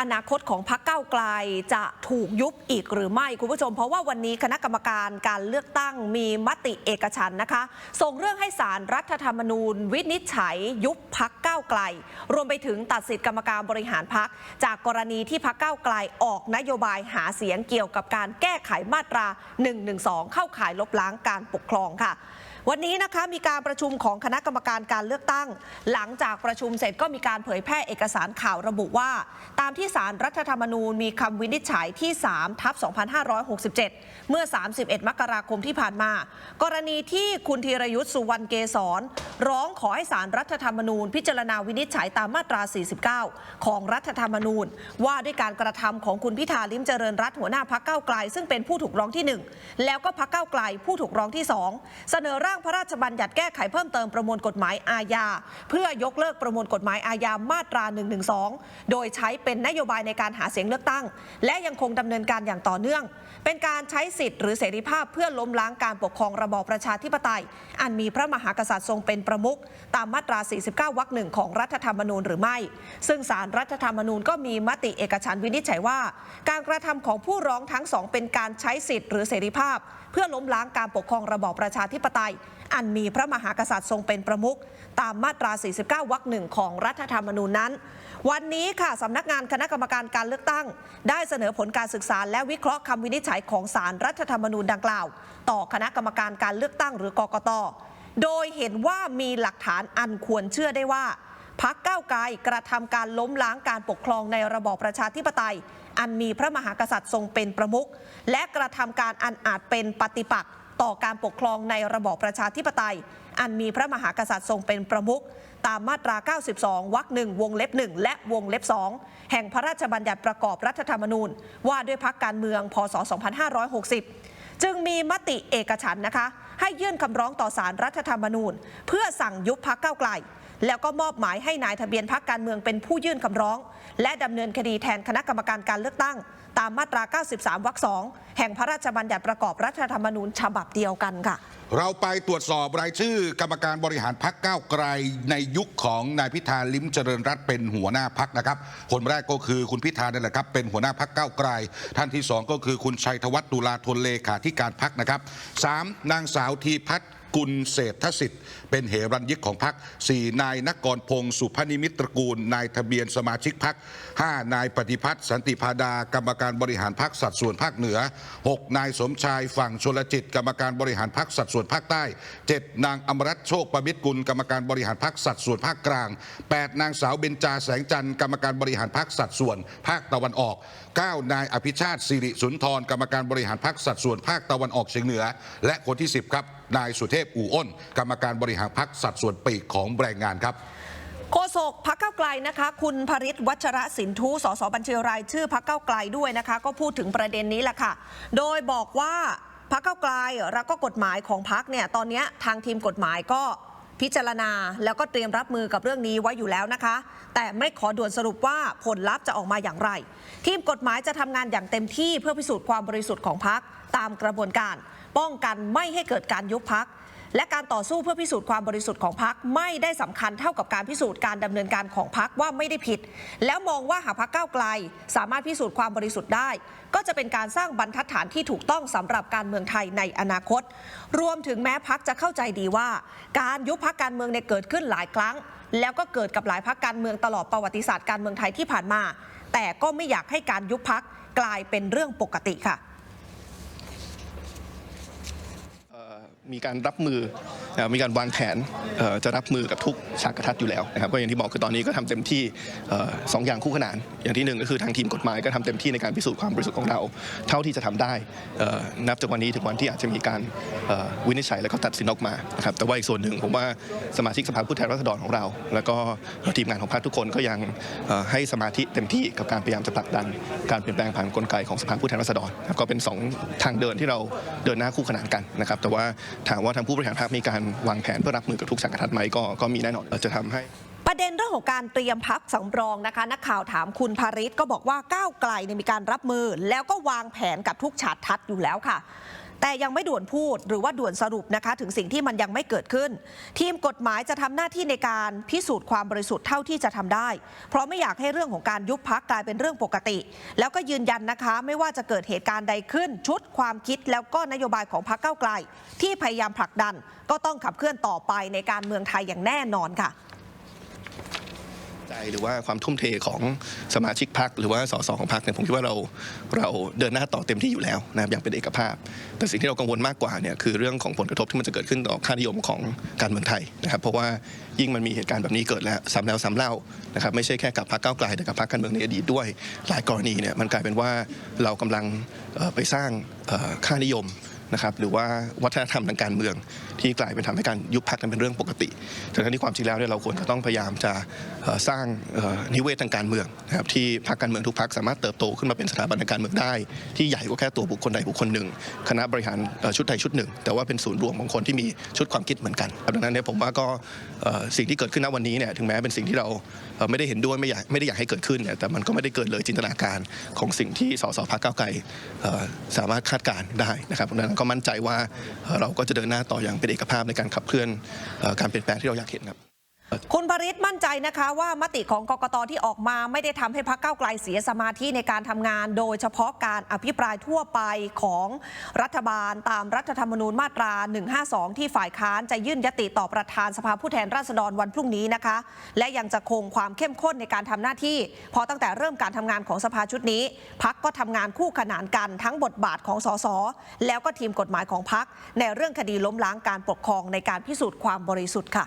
อนาคตของพรรคก้าวไกลจะถูกยุบอีกหรือไม่คุณผู้ชม เพราะว่าวันนี้คณะกรรมการการเลือกตั้งมีมติเอกฉันนะคะ ส่งเรื่องให้สารรัฐธรรมนูญ วินิจฉัยยุบพักก้าวไกล รวมไปถึงตัดสิทธิกรรมการบริหารพักจากกรณีที่พักก้าวไกลออกนโยบายหาเสียงเกี่ยวกับการแก้ไขมาตรา 112 เข้าข่ายลบล้างการปกครองค่ะ วันนี้นะคะมีการประชุมของคณะกรรมการการเลือกตั้ง หลังจากประชุมเสร็จก็มีการเผยแพร่เอกสารข่าวระบุว่า ตามที่สารรัฐธรรมนูญมีคำวินิจฉัยที่ 3 ทับ 2567 เมื่อ 31 มกราคมที่ผ่านมา กรณีที่คุณธีรยุทธ์สุวรรณเกษรร้องขอให้สารรัฐธรรมนูญ พิจารณาวินิจฉัยตามมาตรา 49 ของรัฐธรรมนูญ ว่าด้วยการกระทำของคุณพิธาลิมเจริญรัตน์หัวหน้าพักเก้าไกล ซึ่งเป็นผู้ถูกร้องที่ 1 แล้วก็พักเก้าไกลผู้ถูกร้องที่ 2 เสนอร่างพระราชบัญญัติแก้ไขเพิ่มเติมประมวลกฎหมายอาญา เพื่อยกเลิกประมวลกฎหมายอาญามาตรา 112 โดยใช้เป็นนโยบายในการหาเสียงเลือกตั้ง และยังคงดำเนินการอย่างต่อเนื่อง เป็นการใช้สิทธิ์หรือเสรีภาพเพื่อล้มล้างการปกครองระบอบประชาธิปไตย อันมีพระมหากษัตริย์ทรงเป็นประมุขตามมาตรา 49 วรรคหนึ่งของรัฐธรรมนูญหรือไม่ ซึ่งสารรัฐธรรมนูญก็มีมติเอกฉันวินิจฉัยว่า การกระทำของผู้ร้องทั้งสองเป็นการใช้สิทธิ์หรือเสรีภาพ เพื่อล้มล้างการปกครองระบอบประชาธิปไตยอันมีพระมหากษัตริย์ทรงเป็นประมุขตามมาตรา 49 วรรคหนึ่งของรัฐธรรมนูญนั้น วันนี้ค่ะสำนักงานคณะกรรมการการเลือกตั้ง ได้เสนอผลการศึกษาและวิเคราะห์คำวินิจฉัยของสารรัฐธรรมนูญดังกล่าว ต่อคณะกรรมการการเลือกตั้งหรือกกต โดยเห็นว่ามีหลักฐานอันควรเชื่อได้ว่าพักก้าวไกลกระทำการล้มล้างการปกครองในระบอบประชาธิปไตย อันมีพระมหากษัตริย์ทรงเป็นประมุขและกระทำการอันอาจเป็นปฏิปักษ์ ต่อการปกครองในระบอบประชาธิปไตย อันมีพระมหากษัตริย์ทรงเป็นประมุขตามมาตรา 92 วรรคหนึ่งวงเล็บ1และวงเล็บ2แห่งพระราชบัญญัติประกอบรัฐธรรมนูญ ว่าด้วยพักการเมือง พศ 2560 จึงมีมติเอกฉันนะคะ ให้ยื่นคำร้องต่อสารรัฐธรรมนูญ เพื่อสั่งยุบพักเก้าไกลแล้วก็มอบหมายให้นายทะเบียนพักการเมืองเป็นผู้ยื่นคำร้อง และดำเนินคดีแทนคณะกรรมการการเลือกตั้ง ตามมาตรา 93 วรรคสองแห่งพระราชบัญญัติประกอบรัฐธรรมนูญฉบับเดียวกันค่ะ เราไปตรวจสอบรายชื่อกรรมการบริหารพักก้าวไกลในยุคของนายพิธาลิ้มเจริญรัตน์เป็นหัวหน้าพักนะครับ คนแรกก็คือคุณพิธานั่นแหละครับเป็นหัวหน้าพักก้าวไกล ท่านที่สองก็คือคุณชัยธวัฒน์ตุลาธนเลขาธิการพักนะครับสามนางสาวทีพัฒน์ กุลเศรษฐสิทธิ์ เป็นเหรัญยิกของพักสี่นายนกรพงศ์สุพนิมิตรตะกูล นายทะเบียนสมาชิกพักห้านายปฏิพัฒน์สันติพาดา กรรมการบริหารพักสัดส่วนภาคเหนือหกนายสมชายฝั่งชลจิต กรรมการบริหารพักสัดส่วนภาคใต้เจ็ดนางอมรัตโชคประมิตรกุล กรรมการบริหารพักสัดส่วนภาคกลางแปดนางสาวเบญจาแสงจันทร์กรรมการบริหารพักสัดส่วนภาคตะวันออกเก้านายอภิชาติสิริสุนทรกรรมการบริหารพักสัดส่วนภาคตะวันออกเฉียงเหนือ และคนที่10ครับ นายสุเทพอู่อ้น กรรมการบริหารพักสัดส่วนปีกของแรงงานครับโฆษกพักเก้าไกลนะคะ คุณภริศวัชระสินทุสสบัญชีรายชื่อพักเก้าไกลด้วยนะคะ ก็พูดถึงประเด็นนี้แหละค่ะ โดยบอกว่าพักเก้าไกลแล้วก็กฎหมายของพักเนี่ยตอนนี้ทางทีมกฎหมายก็ พิจารณาแล้วก็เตรียมรับมือกับเรื่องนี้ไว้อยู่แล้วนะคะ แต่ไม่ขอด่วนสรุปว่าผลลัพธ์จะออกมาอย่างไร ทีมกฎหมายจะทำงานอย่างเต็มที่เพื่อพิสูจน์ความบริสุทธิ์ของพักตามกระบวนการ ป้องกันไม่ให้เกิดการยุบพัก และการต่อสู้เพื่อพิสูจน์ความบริสุทธิ์ของพักไม่ได้สำคัญเท่ากับการพิสูจน์การดำเนินการของพักว่าไม่ได้ผิด แล้วมองว่าหากพักก้าวไกล สามารถพิสูจน์ความบริสุทธิ์ได้ ก็จะเป็นการสร้างบรรทัดฐานที่ถูกต้องสำหรับการเมืองไทยในอนาคต รวมถึงแม้พักจะเข้าใจดีว่า การยุบพักการเมืองเนี่ยเกิดขึ้นหลายครั้ง แล้วก็เกิดกับหลายพักการเมืองตลอดประวัติศาสตร์การเมืองไทยที่ผ่านมา แต่ก็ไม่อยากให้การยุบพักกลายเป็นเรื่องปกติค่ะ เอ่อ มีการรับมือมีการวางแผนจะรับมือกับทุกฉากกระทัดอยู่แล้วนะครับก็อย่างที่บอกคือตอนนี้ก็ทำเต็มที่สองอย่างคู่ขนาน อย่างที่หนึ่งก็คือทางทีมกฎหมายก็ทำเต็มที่ในการพิสูจน์ความบริสุทธิ์ของเรา เท่าที่จะทำได้นับจากวันนี้ถึงวันที่อาจจะมีการวินิจฉัยแล้วก็ตัดสินออกมานะครับแต่ว่าอีกส่วนหนึ่งผมว่าสมาชิกสภาผู้แทนราษฎรของเรา แล้วก็ทีมงานของพรรคทุกคนก็ยังให้สมาธิเต็มที่กับการพยายามจะผลักดันการเปลี่ยนแปลงผ่านกลไกของสภาผู้แทนราษฎรครับก็เป็นสองทางเดินที่เราเดินหน้าคู่ขนานกันนะครับแต่ว่าถามว่าทางผู้บริหารพรรคมีการวางแผนเพื่อรับมือกับทุกฉากทัดไหมก็ก็มีแน่นอนจะทำให้ประเด็นเรื่องของการเตรียมพักสำรองนะคะ นักข่าวถามคุณภาริศก็บอกว่าก้าวไกลมีการรับมือ แล้วก็วางแผนกับทุกฉาดทัดอยู่แล้วค่ะ แต่ยังไม่ด่วนพูดหรือว่าด่วนสรุปนะคะ ถึงสิ่งที่มันยังไม่เกิดขึ้น ทีมกฎหมายจะทำหน้าที่ในการพิสูจน์ความบริสุทธิ์เท่าที่จะทำได้ เพราะไม่อยากให้เรื่องของการยุบพักกลายเป็นเรื่องปกติ แล้วก็ยืนยันนะคะ ไม่ว่าจะเกิดเหตุการณ์ใดขึ้น ชุดความคิดแล้วก็นโยบายของพรรคก้าไกล ที่พยายามผลักดันก็ต้องขับเคลื่อนต่อไปในการเมืองไทยอย่างแน่นอนค่ะ ใจหรือว่าความทุ่มเทของสมาชิกพรรคหรือว่าสสของพรรคเนี่ยผมคิดว่าเราเราเดินหน้าต่อเต็มที่อยู่แล้วนะครับอย่างเป็นเอกภาพ แต่สิ่งที่เรากังวลมากกว่าเนี่ยคือเรื่องของผลกระทบที่มันจะเกิดขึ้นต่อค่านิยมของการเมืองไทยนะครับ เพราะว่ายิ่งมันมีเหตุการณ์แบบนี้เกิดแล้วซ้ำแล้วซ้ำเล่านะครับไม่ใช่แค่กับพรรคก้าวไกลแต่กับพรรคการเมืองในอดีตด้วยหลายกรณีเนี่ยมันกลายเป็นว่าเรากำลังไปสร้างค่านิยม นะครับหรือว่าวัฒนธรรมทางการเมือง ที่กลายเป็นทำให้การยุบพักนั้นเป็นเรื่องปกติแต่ทั้งที่ความจริงแล้วเนี่ยเราควรจะต้องพยายามจะสร้างนิเวศทางการเมืองนะครับที่พรรคการเมืองทุกพรรคสามารถเติบโตขึ้นมาเป็นสถาบันทางการเมืองได้ ที่ใหญ่กว่าแค่ตัวบุคคลใดบุคคลหนึ่ง คณะบริหารชุดใดชุดหนึ่ง แต่ว่าเป็นศูนย์รวมของคนที่มีชุดความคิดเหมือนกันดังนั้นเนี่ยผมว่าก็สิ่งที่เกิดขึ้นณวันนี้เนี่ยถึงแม้เป็นสิ่งที่เราไม่ได้เห็นด้วยไม่อยากไม่ได้อยากให้เกิดขึ้นเนี่ยแต่มันก็ไม่ได้เกินเลยจินตนาการของสิ่งที่สสพรรคก้าไกลสามารถคาดการได้นะครับดังนั้นก็มั่นใจว่าเราก็จะเดินหน้าต่ออย่างเป็นเอกภาพในการขับเคลื่อนการเปลี่ยนแปลงที่เราอยากเห็นครับ คุณปริศมั่นใจนะคะว่ามติของกกตที่ออกมาไม่ได้ทำให้พักเก้าไกลเสียสมาธิในการทำงาน โดยเฉพาะการอภิปรายทั่วไปของรัฐบาลตามรัฐธรรมนูญมาตรา 152 ที่ฝ่ายค้านจะยื่นยติต่อประธานสภาผู้แทนราษฎรวันพรุ่งนี้นะคะ และยังจะคงความเข้มข้นในการทำหน้าที่พราะตั้งแต่เริ่มการทำงานของสภาชุดนี้ พักก็ทำงานคู่ขนานกันทั้งบทบาทของสสแล้วก็ทีมกฎหมายของพักในเรื่องคดีล้มล้างการปกครองในการพิสูจน์ความบริสุทธิ์ค่ะ